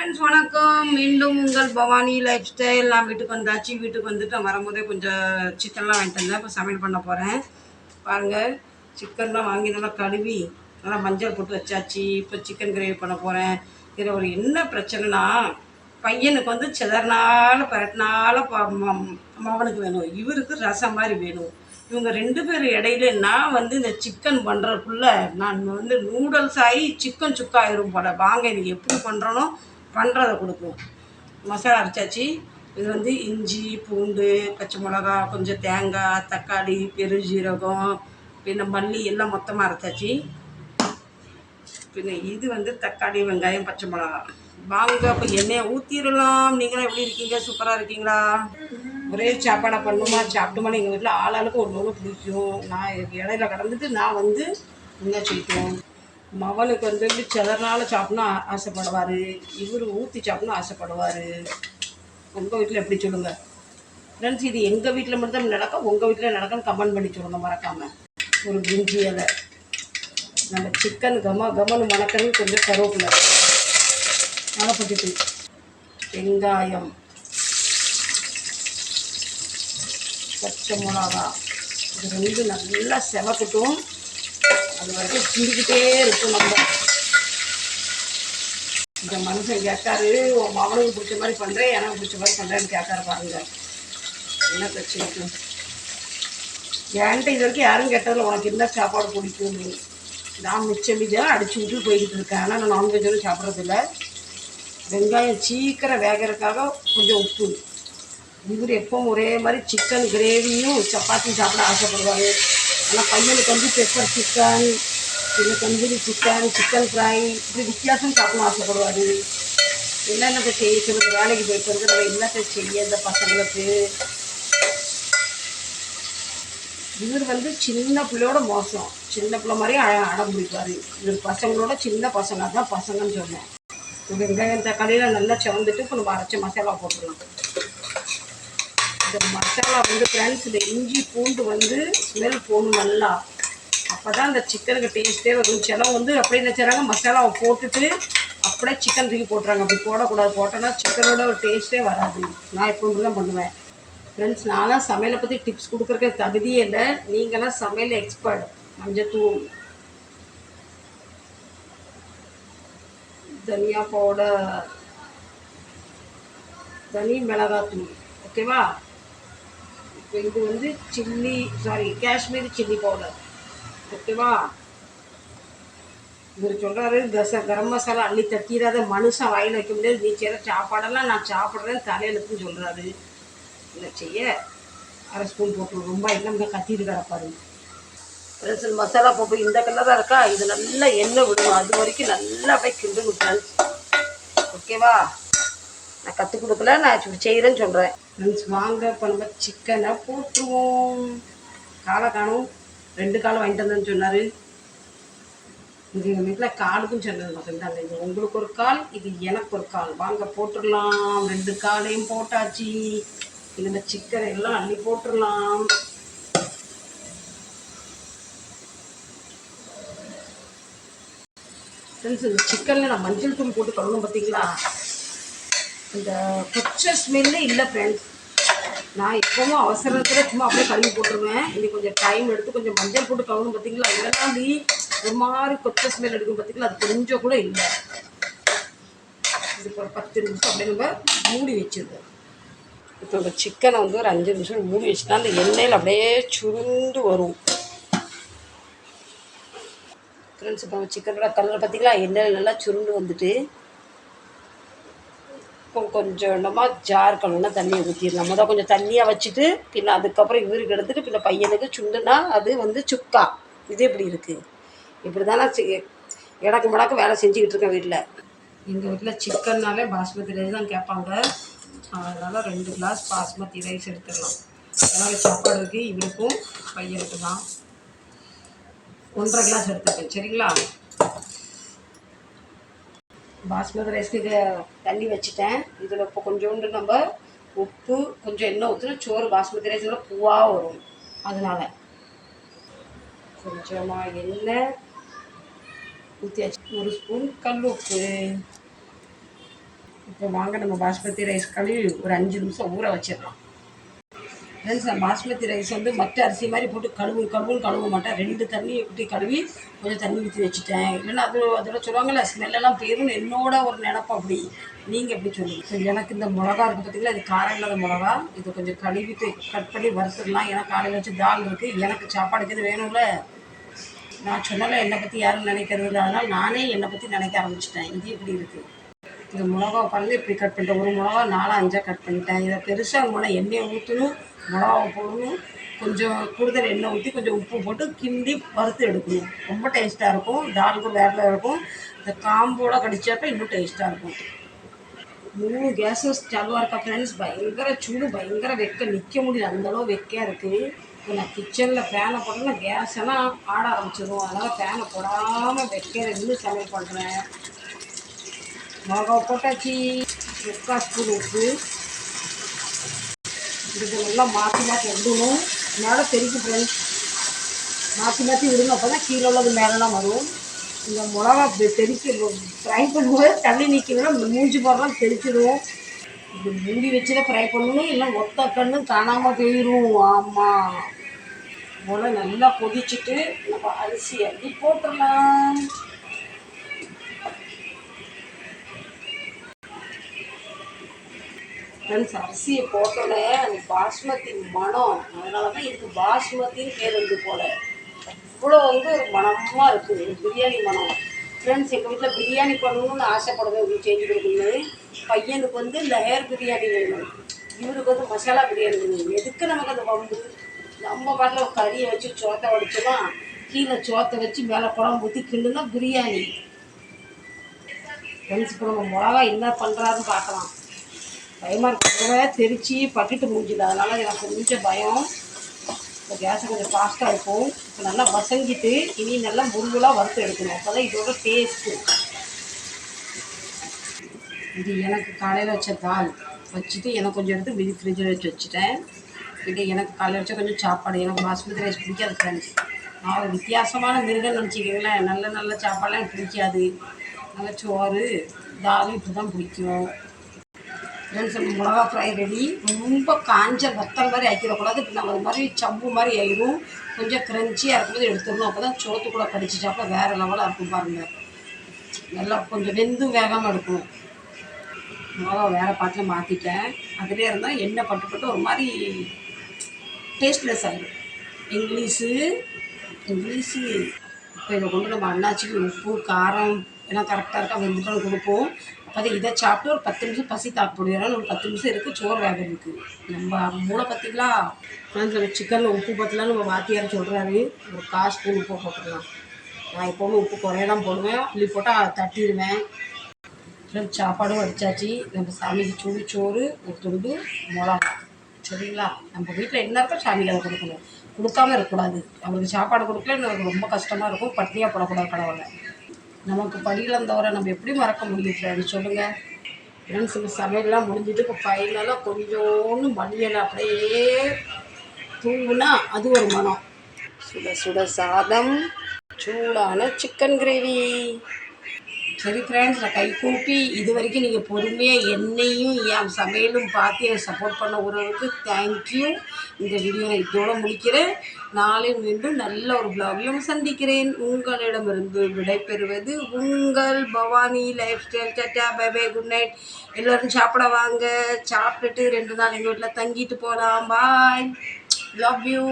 Friends வணக்கம். மீண்டும் உங்கள் பவானி லைஃப் ஸ்டைல் நான் வீட்டுக்கு வந்தாச்சு. வீட்டுக்கு வந்துட்டு நான் வரும்போதே கொஞ்சம் சிக்கன்லாம் வாங்கிட்டு வந்தேன். இப்போ சமையல் பண்ண போகிறேன் பாருங்கள் சிக்கன்லாம் வாங்கி நல்லா கழுவி நல்லா மஞ்சள் போட்டு வச்சாச்சு. இப்போ சிக்கன் கிரேவி பண்ண போகிறேன் இதில் ஒரு என்ன பிரச்சனைனா பையனுக்கு வந்து சிதறனால பரட்டினால மகனுக்கு வேணும். இவருக்கு ரசம் மாதிரி வேணும். இவங்க ரெண்டு பேர் இடையில நான் வந்து இந்த சிக்கன் பண்ணுறதுக்குள்ள நான் வந்து நூடுல்ஸ் ஆகி சிக்கன் சுக்கா ஆயிரும் போல. வாங்க இது எப்படி பண்ணுறனோ பண்ணுறதை கொடுக்கும். மசாலா அரைச்சாச்சு. இது வந்து இஞ்சி பூண்டு பச்சை மிளகா கொஞ்சம் தேங்காய் தக்காளி பெருஜீரகம் பின்ன மல்லி எல்லாம் மொத்தமாக அரைச்சாச்சு. பின்ன இது வந்து தக்காளி வெங்காயம் பச்சை மிளகா. வாங்க அப்போ எண்ணெயை ஊற்றிடலாம் நீங்களாம் எப்படி இருக்கீங்க? சூப்பராக இருக்கீங்களா? ஒரே சாப்பாடை பண்ணுமா? சாப்பிட்டுமா எங்கள் வீட்டில் ஆளாளுக்கு ஒன்று ஒன்று பிடிக்கும். நான் இடையில கடந்துட்டு நான் வந்து என்ன சொல்லிக்குவோம் மவனுக்கு வந்து இப்படி சாப்பிட்னா ஆசைப்படுவார். இவர் ஊற்றி சாப்பிட்னா ஆசைப்படுவார். உங்கள் வீட்டில் எப்படி சொல்லுங்கள் ஃப்ரெண்ட்ஸ் இது எங்கள் வீட்டில் மட்டும் தான் நடக்கும் உங்கள் வீட்டில் நடக்கும்னு கமெண்ட் பண்ணி சொல்லுங்க மறக்காமல் ஒரு பிரிஞ்சி இலை நம்ம சிக்கன் கம கமனு மணக்கன்னு கொஞ்சம் கருவேப்பிலை. மணப்பட்டுட்டு வெங்காயம். பச்சை மிளகா. இது ரெண்டு நல்லா செவக்கட்டும். அது வரைக்கும் கிண்டிக்கிட்டே இருக்கும் நம்ம. இந்த மனுஷன் கேட்காரு உன் மகனுக்கு பிடிச்ச மாதிரி பண்ணுறேன் எனக்கு பிடிச்ச மாதிரி பண்ணுறேன்னு கேட்காரு பாருங்க. என்ன பிரச்சனைக்கு என்கிட்ட இது வரைக்கும் யாரும் கேட்டதில்ல உனக்கு என்ன சாப்பாடு பிடிக்கும் நான் மிச்சம் மிச்சம் அடிச்சு விட்டு போய்கிட்டு இருக்கேன். ஆனால் நான் நான்வெஜ்ஜும் சாப்பிட்றதில்ல. வெங்காயம் சீக்கிரம் வேகிறதுக்காக கொஞ்சம் உப்பு. இவர் எப்பவும் ஒரே மாதிரி சிக்கன் கிரேவியும் சப்பாத்தியும் சாப்பிட ஆசைப்படுவாங்க ஆனால் பையனுக்கு வந்து பெப்பர் சிக்கன் இல்லை தந்தூரி சிக்கன் சிக்கன் ஃப்ரை இப்படி வித்தியாசம் சாப்பிடும் ஆசைப்படுவார். என்னென்ன செய்ய சொல்லுங்க வேலைக்கு போயிட்டு வந்து நம்ம என்னத்தை செய்ய இந்த பசங்களுக்கு? இவர் வந்து சின்ன பிள்ளையோட மோசம். சின்ன பிள்ளை மாதிரி அ- அடம் பிடிப்பார். இவர் பசங்களோட சின்ன பசங்க தான் பசங்கன்னு சொன்னேன் வெங்காயம் தக்காளியில் நல்லா சவந்துட்டு இப்போ நம்ம அரைச்ச மசாலா போட்டுடலாம். இந்த மசாலா வந்து ஃப்ரெண்ட்ஸ் இந்த இஞ்சி பூண்டு வந்து ஸ்மெல் போகணும் நல்லா. அப்போ தான் அந்த சிக்கனுக்கு டேஸ்ட்டே வரும். சிலவங்க வந்து அப்படியே என்ன செய்கிறாங்க மசாலாவை போட்டுட்டு அப்படியே சிக்கன் தூக்கி போட்டுறாங்க. அப்படி போடக்கூடாது. போட்டோன்னா சிக்கனோட ஒரு டேஸ்ட்டே வராது. நான் எப்போ தான் பண்ணுவேன். ஃப்ரெண்ட்ஸ் நான்லாம் சமையலை பற்றி டிப்ஸ் கொடுக்குறதுக்கு தகுதியே இல்லை. நீங்களாம் சமையல் எக்ஸ்பர்ட் மஞ்சத்தூள் தனியா பவுடர் தனி மிளகாத்தூள். ஓகேவா இது வந்து chilli sorry Kashmir chilli powder ஓகேவா இவர் சொல்கிறாரு கச கரம் மசாலா அள்ளி தட்டிடாத மனுஷன் வாயில் வைக்க முடியாது. நீ செய்கிற சாப்பாடெல்லாம் நான் சாப்பிட்றேன் தலையெழுத்துன்னு சொல்கிறாரு என்ன செய்ய? அரை ஸ்பூன் போட்டு ரொம்ப எல்லாம் கத்திட்டு கிடப்பாரு ஃப்ரெண்ட்ஸ் மசாலா போட்டு இந்த கலராக இருக்கா? இது நல்லா எண்ணெய் விடணும். அது வரைக்கும் நல்லா போய் கிண்டணும் ஃப்ரெண்ட்ஸ் ஓகேவா நான் கற்றுக் கொடுக்கல நான் இப்படி செய்கிறேன்னு சொல்கிறேன் ஃப்ரெண்ட்ஸ் வாங்க இப்போ நம்ம சிக்கனை போட்டுருவோம். காலை காணும். ரெண்டு காலம் வாங்கிட்டு வந்தேன்னு சொன்னார். இது எங்கள் வீட்டில் காலுக்கும் சொன்னது மட்டும்தான் இது உங்களுக்கு ஒரு கால் இது எனக்கு ஒரு கால். வாங்க போட்டுடலாம். ரெண்டு காலையும் போட்டாச்சு. இதில் சிக்கன் எல்லாம் அள்ளி போட்டுடலாம். ஃப்ரெண்ட்ஸ் இந்த சிக்கனில் நான் மஞ்சள் தூள் போட்டு கழுவணும் பார்த்தீங்களா இந்த பச்சை ஸ்மெல்லே இல்லை ஃப்ரெண்ட்ஸ் நான் எப்பவும் அவசரத்தில் சும்மா அப்படியே கழுவி போட்டுருவேன். இன்னைக்கு கொஞ்சம் டைம் எடுத்து கொஞ்சம் மஞ்சள் போட்டு கழுவணும் பார்த்தீங்களா இல்லைன்னா நீ ஒரு மாதிரி கொச்சை ஸ்மெல் எடுக்கும் பார்த்தீங்களா அது கொஞ்சம் கூட இல்லை. இதுக்கு ஒரு பத்து நிமிஷம் அப்படியே நம்ம மூடி வச்சிருக்கோம் இப்போ இந்த சிக்கனை வந்து ஒரு அஞ்சு நிமிஷம் மூடி வச்சுட்டா அந்த எண்ணெயில் அப்படியே சுருண்டு வரும். ஃப்ரெண்ட்ஸ் இப்போ சிக்கனோட கலர் பார்த்தீங்களா எண்ணெயில் நல்லா சுருண்டு வந்துட்டு கொஞ்சமாக கொஞ்சம் ஜார் கலர்னா தண்ணியை ஊற்றிடலாம் முதல் கொஞ்சம் தண்ணியாக வச்சுட்டு பின்ன அதுக்கப்புறம் இவருக்கு எடுத்துட்டு பின்ன பையனுக்கு சுண்டுனா அது வந்து சுக்கா. இது எப்படி இருக்குது இப்படி தான் நான் இடக்கு முடக்கு வேலை செஞ்சுக்கிட்டு இருக்கேன் வீட்டில் எங்கள் வீட்டில் சிக்கன்னாலே பாஸ்மதி ரைஸ் தான் கேட்பாங்க. அதனால் ரெண்டு கிளாஸ் பாஸ்மதி ரைஸ் எடுத்துடலாம். அதனால் சாப்பாடுக்கு இவருக்கும் பையனுக்கு தான் ஒன்றரை கிளாஸ் எடுத்துருக்கேன் சரிங்களா? பாஸ்மதி ரைஸ்க்கு இது தண்ணி வச்சுட்டேன். இதில் இப்போ கொஞ்சோண்டு நம்ம உப்பு கொஞ்சம் எண்ணெய் ஊற்றினா சோறு பாஸ்மதி ரைஸோட பூவாக வரும். அதனால் கொஞ்சமாக எண்ணெய் ஊற்றியாச்சு ஒரு ஸ்பூன் கல் உப்பு. இப்போ வாங்க நம்ம பாஸ்மதி ரைஸ் கழுவி ஒரு அஞ்சு நிமிஷம் ஊற வச்சிடலாம். ஃப்ரெண்ட்ஸ் நான் பாஸ்மதி ரைஸ் வந்து மற்ற அரிசி மாதிரி போட்டு கழுவு கழுவுன்னு கழுவ மாட்டேன். ரெண்டு தண்ணி ஊற்றி கழுவி கொஞ்சம் தண்ணி ஊற்றி வச்சுட்டேன். இல்லைன்னா அது அதோட சொல்லுவாங்கல்ல ஸ்மெல்லெல்லாம் போயிடும் என்னோட ஒரு நினப்பு அப்படி. நீங்கள் எப்படி சொல்லுங்கள் ஸோ எனக்கு இந்த மிளகா இருக்குது பார்த்தீங்கன்னா இது காரம் இல்லாத மிளகா. இது கொஞ்சம் கழுவிட்டு கட் பண்ணி வறுத்துடலாம். ஏன்னா காலையில் வச்சு தால் இருக்குது எனக்கு சாப்பாடுக்கு இது வேணும்ல? நான் சொன்னல என்னை பற்றி யாரும் நினைக்கிறது இல்லை அதனால் நானே என்னை பற்றி நினைக்க ஆரம்பிச்சிட்டேன். இது இப்படி இருக்குது இந்த மிளகா பாருங்க இப்படி கட் பண்ணிட்டேன் ஒரு மிளகா நாலு அஞ்சாக கட் பண்ணிட்டேன். இதை பெருசாக போனால் எண்ணெயை ஊற்றணும் மிளகாவை போடணும். கொஞ்சம் கூடுதல் எண்ணெய் ஊற்றி கொஞ்சம் உப்பு போட்டு கிண்டி வறுத்து எடுக்கணும். ரொம்ப டேஸ்ட்டாக இருக்கும். தாலுக்கு வேறு இருக்கும். இந்த காம்போட கடிச்சாப்ப இன்னும் டேஸ்ட்டாக இருக்கும். மூணு கேஸும் ஸ்டவ்வாக இருக்கா ஃப்ரெண்ட்ஸ் பயங்கர சூடு பயங்கர வெக்க. நிற்க முடியல. அந்தளவு வெக்கையாக இருக்குது இப்போ நான் கிச்சனில் ஃபேனை போட்டேன்னா கேஸ் எல்லாம் ஆட ஆரம்பிச்சிடும் அதனால் ஃபேனை போடாமல் வெக்கையில் இருந்து சமையல் பண்ணுறேன் மிளகா போட்டாச்சு. முக்கால் ஸ்பூன் உப்பு இது நல்லா மாற்றி மாற்றி விடணும் மேலே தெரிக்கும் ஃப்ரெண்ட்ஸ் மாற்றி மாற்றி விடணும் அப்போ தான் கீழே உள்ளது மேலெலாம் வரும். இந்த மிளகா இப்படி தெரிக்க ஃப்ரை பண்ணும்போது தண்ணி நிற்கணும்னா மூஞ்சி போடலாம் தெரிச்சிடும் இது மூடி வச்சு தான் ஃப்ரை பண்ணணும். இல்லை ஒத்த கண்ணு காணாமல் போயிடும் ஆமாம் போல் நல்லா கொதிச்சுட்டு நம்ம அரிசி அள்ளி போட்டுடலாம். ஃப்ரெண்ட்ஸ் அரிசியை போட்டோன்னே அந்த பாஸ்மதி மனம். அதனால தான் இதுக்கு பாஸ்மதின்னு பேர் வந்து போல. அவ்வளோ வந்து ஒரு மனமாக இருக்குது பிரியாணி மனம். ஃப்ரெண்ட்ஸ் எங்கள் வீட்டில் பிரியாணி பண்ணணும்னு ஆசைப்படுவேன் உங்களுக்கு செஞ்சு கொடுக்கணும் பையனுக்கு வந்து இந்த ஹேர் பிரியாணி வேணும். இவருக்கு வந்து மசாலா பிரியாணி வேணும். எதுக்கு நமக்கு அந்த வம்பு? நம்ம பாட்டில் கறியை வச்சு சோத்தை வடிச்சோமா? கீழே சோத்தை வச்சு மேலே குழம்பு ஊற்றி கிண்டுனா பிரியாணி. ஃப்ரெண்ட்ஸ் இப்போ நம்ம மிளகா என்ன பண்ணுறாருன்னு பார்க்கலாம். பயமாக இருக்கிறத தெரிச்சு பட்டுட்டு முடிஞ்சுது அதனால் எனக்கு கொஞ்சம் பயம். இப்போ கேஸை கொஞ்சம் ஃபாஸ்ட்டாக இருக்கும் இப்போ நல்லா வசங்கிட்டு இனி நல்லா முருகலாக வறுத்து எடுக்கணும். அப்போ தான் இதோட டேஸ்ட்டு இது எனக்கு காலையில் வச்ச தால் வச்சுட்டு எனக்கு கொஞ்சம் எடுத்து மிதி ஃப்ரிட்ஜில் வச்சு வச்சுட்டேன். இது எனக்கு காலையில் வச்ச கொஞ்சம் சாப்பாடு. எனக்கு பாஸ்மதி ரைஸ் பிடிக்காது ஃப்ரெண்ட்ஸ் நான் ஒரு வித்தியாசமான மிருகம் நினச்சிக்கிங்களேன். நல்ல நல்ல சாப்பாடெலாம் எனக்கு பிடிக்காது. நல்ல சோறு தால் இப்படி தான் பிடிக்கும். ஃப்ரெண்ட்ஸ் சொல்லி மிளகா ஃப்ரை ரெடி ரொம்ப காஞ்ச வத்தல் மாதிரி ஆக்கிடக்கூடாது இப்போ நம்ம அது மாதிரி சம்பு மாதிரி ஆயிரும். கொஞ்சம் க்ரன்ச்சியாக இருக்கும்போது எடுத்துடணும். அப்போ தான் சோத்து கூட சாப்பிட வேறு லெவலாக இருக்கும் பாருங்கள் நல்லா கொஞ்சம் வெந்தும் வேகாமல் எடுக்கணும். மிளகா வேறு பாட்டில் மாற்றிட்டேன் அதிலே இருந்தால் எண்ணெய் பட்டு பட்டு ஒரு மாதிரி டேஸ்ட்லெஸ் ஆகிடும் இங்கிலீஷு இங்கிலீஷு. இப்போ இதை கொண்டு நம்ம அண்ணாச்சிக்கு உப்பு காரம் எல்லாம் கரெக்டாக இருக்கா? வெந்துட்டு கொடுப்போம். அது இதை சாப்பிட்டு ஒரு பத்து நிமிஷம் பசி தாக்கு ஒரு பத்து நிமிஷம் இருக்குது சோறு வேக இருக்குது நம்ம மூளை பார்த்தீங்களா ஃப்ரெண்ட்ஸ் சிக்கனில் உப்பு பத்தலாம் நம்ம வாத்தியார் சொல்கிறாரு ஒரு காசு ஸ்பூன் உப்பு போட்டுக்கலாம். நான் எப்போவுமே உப்பு குறையலாம் போடுவேன். புளி போட்டால் தட்டிடுவேன். ஃப்ரெண்ட்ஸ் சாப்பாடும் அடித்தாச்சு நம்ம சாமிக்கு சூடு சோறு ஒரு துண்டு மிளகா சரிங்களா? நம்ம வீட்டில் என்ன இருக்கோ சாமிக்கு அதை கொடுக்கணும். கொடுக்காம இருக்கக்கூடாது. அவருக்கு சாப்பாடு கொடுக்கல எனக்கு ரொம்ப கஷ்டமாக இருக்கும். பட்னியாக போடக்கூடாது கடவுளை. நமக்கு படியில் தவிர நம்ம எப்படி மறக்க முடியும் ஃப்ரெண்ட்ஸ் சொல்லுங்கள் ஃப்ரெண்ட்ஸ் இந்த சமையல்லாம் முடிஞ்சிட்டு இப்போ ஃபைனலாக கொஞ்சோன்னு மல்லியலை அப்படியே தூங்குனா அது ஒரு மனம். சுட சுட சாதம் சூடான சிக்கன் கிரேவி சரி ஃப்ரெண்ட்ஸ் நான் கை கூப்பி இது வரைக்கும் நீங்கள் பொறுமையாக என்னையும் என் சமையலும் பார்த்து எனக்கு சப்போர்ட் பண்ண உறவுக்கு தேங்க்யூ இந்த வீடியோ நான் இதோட முடிக்கிறேன். நாளை மீண்டும் நல்ல ஒரு பிளாகிலும் சந்திக்கிறேன். உங்களிடமிருந்து விடைபெறுவது உங்கள் Bhavani lifestyle tata bye bye good night எல்லோரும் சாப்பிட வாங்க. சாப்பிட்டுட்டு ரெண்டு நாள் எங்கள் வீட்டில் தங்கிட்டு போகலாம் பாய் லவ் யூ